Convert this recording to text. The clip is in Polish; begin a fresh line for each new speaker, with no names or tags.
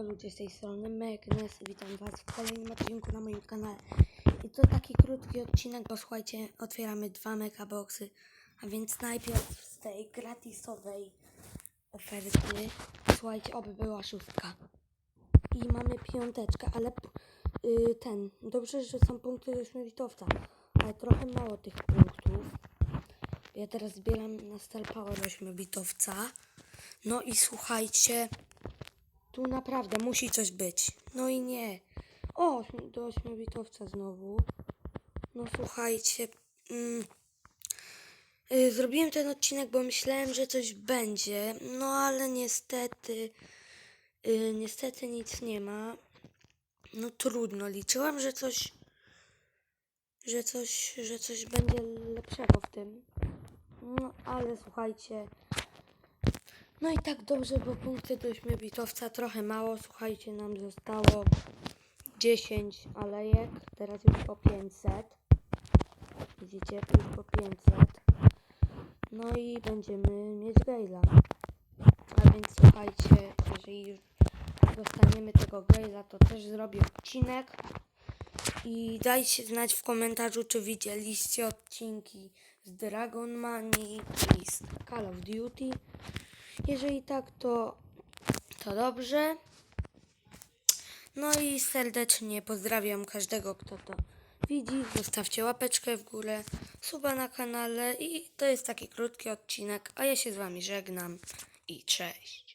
Siemanko ludzie z tej strony Megnes, witam was w kolejnym odcinku na moim kanale. I to taki krótki odcinek, bo słuchajcie, otwieramy dwa megaboxy, a więc najpierw z tej gratisowej oferty, słuchajcie, oby była szóstka. I mamy piąteczkę, ale p- y, ten, dobrze, że są punkty do śmiewitowca, ale trochę mało tych punktów. Ja teraz zbieram na Star Power ośmiobitowca. No i słuchajcie, tu naprawdę musi coś być. No i nie. O, do ośmiobitowca znowu. No słuchajcie. Mm, y, zrobiłem ten odcinek, bo myślałem, że coś będzie. No ale niestety. Y, niestety nic nie ma. No trudno. Liczyłam, że coś. Że coś, że coś będzie lepszego w tym. No ale słuchajcie. No i tak dobrze, bo punkty do śmiebitowca trochę mało. Słuchajcie, nam zostało 10 alejek. Teraz już po 500. Widzicie, już po 500. No i będziemy mieć Gale'a. A więc słuchajcie, jeżeli już dostaniemy tego Gale'a, to też zrobię odcinek. I dajcie znać w komentarzu, czy widzieliście odcinki z Dragon Money i z Call of Duty. Jeżeli tak, to, to dobrze. No i serdecznie pozdrawiam każdego, kto to widzi. Zostawcie łapeczkę w górę, suba na kanale i to jest taki krótki odcinek, a ja się z wami żegnam i cześć.